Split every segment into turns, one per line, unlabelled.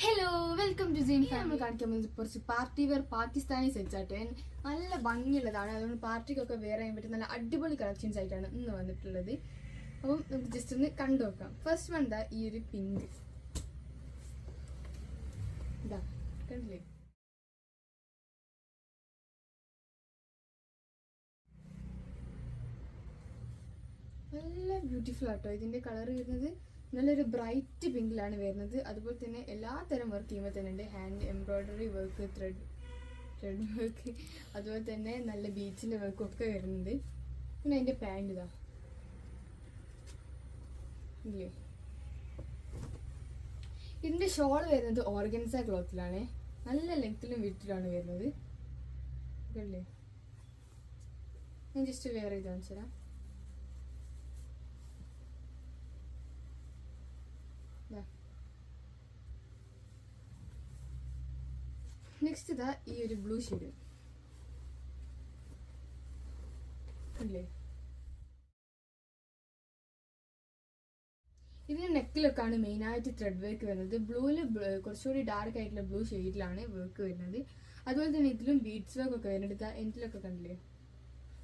Hello welcome to gene നമ്മൾ കാണിക്കാൻ പോകുന്നത് കുറച്ച് പാർട്ടി വെയർ പാകിസ്ഥാനി സെറ്റ്സ് ആയിട്ട് നല്ല ഭംഗിയുള്ളതാണ്. അതുകൊണ്ട് പാർട്ടിക്കൊക്കെ വെയർ ചെയ്യാൻ പറ്റും നല്ല അടിപൊളി കളക്ഷൻസ് ആയിട്ടാണ് ഇന്ന് വന്നിട്ടുള്ളത്. അപ്പം നമുക്ക് ജസ്റ്റ് ഒന്ന് കണ്ടു നോക്കാം. ഫസ്റ്റ് വൺ ഈ ഒരു പിങ്ക് ഇതാ കണ്ടില്ലേ? നല്ല ബ്യൂട്ടിഫുൾ ആട്ടോ ഇതിന്റെ കളർ വരുന്നത്. നല്ലൊരു ബ്രൈറ്റ് പിങ്കിലാണ് വരുന്നത്. അതുപോലെ തന്നെ എല്ലാ തരം വർക്ക് ചെയ്യുമ്പോൾ തന്നെ ഉണ്ട്. Hand embroidery work thread thread work അതുപോലെ തന്നെ നല്ല ബീച്ചിന്റെ വർക്കും ഒക്കെ വരുന്നുണ്ട് പിന്നെ അതിന്റെ പാന്റ് ഇതാ. ഇല്ലേ? ഇതിന്റെ ഷോൾ വരുന്നത് ഓർഗൻസ ക്ലോത്തിലാണ്. നല്ല ലെങ്ത്തിലും വീട്ടിലാണ് വരുന്നത്. ഇതല്ലേ? ഞാൻ ജസ്റ്റ് വേറെ ഇത് കാണിച്ചു തരാം നെക്സ്റ്റ് ഇതാ ഈ ഒരു ബ്ലൂ ഷെയ്ഡ് അല്ലേ ഇതിന് നെക്കിലൊക്കെയാണ് മെയിനായിട്ട് ത്രെഡ് വർക്ക് വരുന്നത്. ബ്ലൂവിൽ കുറച്ചുകൂടി ഡാർക്ക് ആയിട്ടുള്ള ബ്ലൂ ഷെയ്ഡിലാണ് വർക്ക് വരുന്നത്. അതുപോലെ തന്നെ ഇതിലും ബീഡ്സ് വർക്ക് ഒക്കെ വരുന്നുണ്ട്. എൻഡിലൊക്കെ കണ്ടില്ലേ?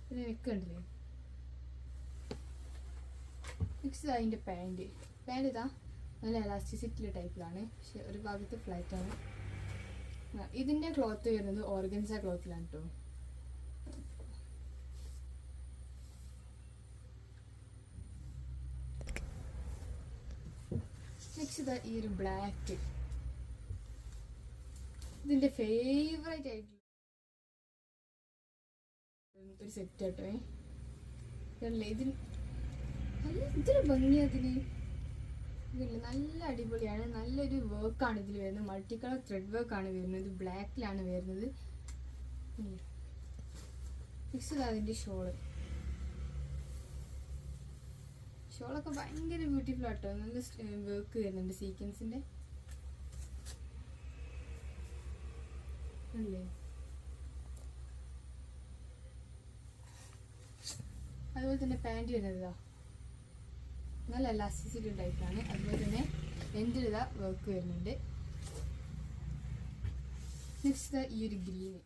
പിന്നെ നെക്ക് കണ്ടില്ലേ? നെക്സ്റ്റ് ഇതാ അതിന്റെ പാന്റ് പാന്റ് ഇതാ നല്ല എലാസ്റ്റിസിറ്റിയുള്ള ടൈപ്പിലാണ് പക്ഷെ ഒരു ഭാഗത്ത് ഫ്ലാറ്റ് ഇതിന്റെ ക്ലോത്ത് വരുന്നത് ഓർഗൻസ ക്ലോത്തിലാണ് കേട്ടോ ഈ ഒരു ബ്ലാക്ക് ഇതിന്റെ ഫേവറേറ്റ് ആയിട്ടുള്ള സെറ്റ് കേട്ടോ ഇതിന് ഭംഗിയാ ഇതിന് ഇതില്ല നല്ല അടിപൊളിയാണ്. നല്ലൊരു വർക്കാണ് ഇതിൽ വരുന്നത്. മൾട്ടി കളർ ത്രെഡ് വർക്കാണ് വരുന്നത്. ബ്ലാക്കിലാണ് വരുന്നത്. നെക്സ്റ്റ് അതിന്റെ ഷോൾ ഷോളൊക്കെ ഭയങ്കര ബ്യൂട്ടിഫുൾ ആട്ടോ. നല്ല വർക്ക് വരുന്നുണ്ട് സീക്വൻസിന്റെ അല്ലേ? അതുപോലെ തന്നെ പാന്റ് വരുന്നത് നല്ല എലാസ്റ്റിസിറ്റി ഉണ്ടായിട്ടാണ്. അതുപോലെ തന്നെ ഇതാ വർക്ക് വരുന്നുണ്ട്. നെക്സ്റ്റ് ഈ ഒരു ഗ്രീന്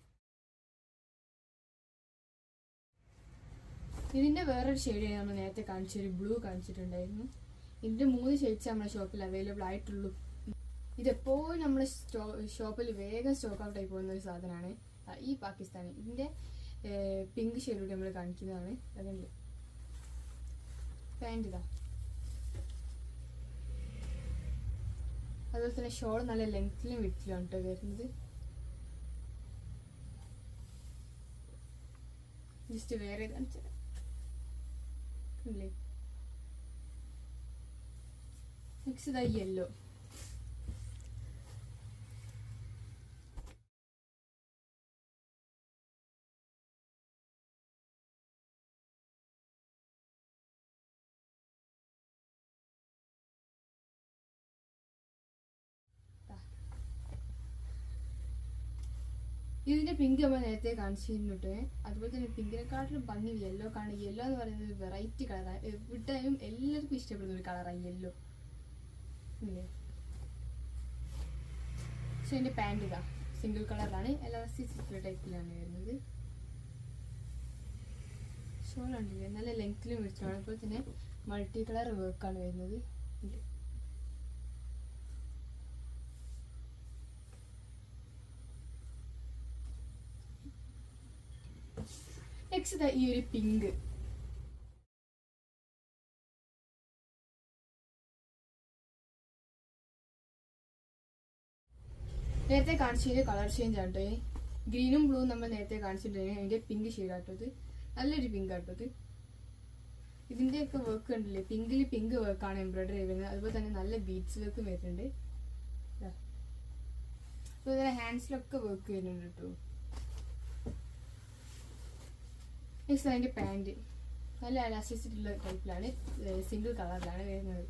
ഇതിന്റെ വേറൊരു ഷെയ്ഡ് നമ്മൾ നേരത്തെ കാണിച്ചൊരു ബ്ലൂ കാണിച്ചിട്ടുണ്ടായിരുന്നു. ഇതിന്റെ മൂന്ന് ഷെയ്ഡ്സ് നമ്മുടെ ഷോപ്പിൽ അവൈലബിൾ ആയിട്ടുള്ളൂ. ഇതെപ്പോഴും നമ്മുടെ ഷോപ്പിൽ വേഗം സ്റ്റോക്ക് ഔട്ട് ആയി പോകുന്ന ഒരു സാധനമാണ്. ഈ പാകിസ്ഥാനി. ഇതിന്റെ പിങ്ക് ഷെയ്ഡ് നമ്മൾ കാണിക്കുന്നതാണ്. അതുകൊണ്ട് പാന്റ് ഇതാ. അതുപോലെ തന്നെ ഷോൾ നല്ല ലെങ്ത്തിലും വിട്ടിലും കേട്ടോ വരുന്നത്. ജസ്റ്റ് വേറെ ഇല്ലേ? നെക്സ്റ്റ് ഇതായി യെല്ലോ ഇതിന്റെ പിങ്ക് നമ്മൾ നേരത്തെ കാണിച്ചിരുന്നിട്ട്. അതുപോലെ തന്നെ പിങ്കിനെക്കാട്ടിലും ഭംഗി യെല്ലോ ആണ് യെല്ലോ എന്ന് പറയുന്നത് വെറൈറ്റി കളറാണ് എവിടെയും എല്ലാവർക്കും ഇഷ്ടപ്പെടുന്ന ഒരു കളറാണ് യെല്ലോ ഇല്ലേ? പക്ഷെ പാന്റ് ഇതാ. സിംഗിൾ കളറിലാണ് എലാസ്റ്റിക് ടൈപ്പിലാണ് വരുന്നത്. ഷോൾ നല്ല ലെങ്ത്തിലും വിളിച്ചു അതുപോലെ തന്നെ മൾട്ടി കളർ വർക്കാണ് വരുന്നത്. ഇല്ലേ? നെക്സ്റ്റ് ഈ ഒരു പിങ്ക് നേരത്തെ കാണിച്ചതിന്റെ കളർ ചേഞ്ച് ആട്ടോ. ഗ്രീനും ബ്ലൂവും നമ്മൾ നേരത്തെ കാണിച്ചിട്ടുണ്ടെങ്കിൽ അതിന്റെ പിങ്ക് ഷെയ്ഡ് ആട്ടോ ഇത്. നല്ലൊരു പിങ്ക് ആട്ടോ ഇതിന്റെയൊക്കെ വർക്ക് ഉണ്ടല്ലേ? പിങ്കിൽ പിങ്ക് വർക്കാണ് എംബ്രോയിഡറി വരുന്നത് അതുപോലെ തന്നെ നല്ല ബീഡ്സ് വർക്കും വരുന്നുണ്ട്. ഹാൻഡ്സിലൊക്കെ വർക്ക് വരുന്നുണ്ട് കേട്ടോ നെക്സ്റ്റ് അതിന്റെ പാന്റ് നല്ല അലാസ്റ്റിസിറ്റിയുള്ള ടൈപ്പിലാണ് സിംഗിൾ കളറിലാണ് വരുന്നത്.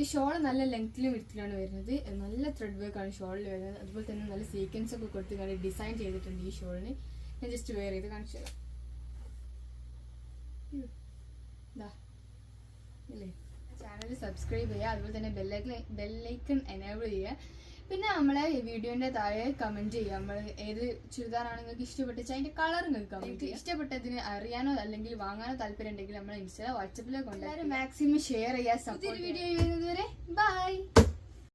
ഈ ഷോൾ നല്ല ലെങ്ത്തിലും വിടത്തിലാണ് വരുന്നത്. നല്ല ത്രെഡ് വർക്കാണ് ഷോളിൽ വരുന്നത്. അതുപോലെ തന്നെ നല്ല സീക്വൻസ് ഒക്കെ കൊടുത്ത് കണ്ട് ഡിസൈൻ ചെയ്തിട്ടുണ്ട് ഈ ഷോളിന് ഞാൻ ജസ്റ്റ് വെയർ ചെയ്ത് കാണിച്ചു തരാം. ഇല്ലേ? ചാനൽ സബ്സ്ക്രൈബ് ചെയ്യുക. അതുപോലെ തന്നെ ബെല്ലൈക്കൺ ബെല്ലൈക്കൺ എനേബിൾ ചെയ്യുക. പിന്നെ നമ്മളെ വീഡിയോന്റെ താഴെ കമന്റ് ചെയ്യാം നമ്മൾ ഏത് ചുരിദാറാണ് നിങ്ങൾക്ക് ഇഷ്ടപ്പെട്ടു അതിന്റെ കളർ നിങ്ങൾക്ക് ഇഷ്ടപ്പെട്ടതിന് അറിയാനോ അല്ലെങ്കിൽ വാങ്ങാനോ താല്പര്യം ഉണ്ടെങ്കിൽ നമ്മളെ ഇൻസ്റ്റാ വാട്സപ്പിലോ കൊണ്ടുവരും മാക്സിമം ഷെയർ ചെയ്യാൻ വീഡിയോ ചെയ്യുന്നതുവരെ ബൈ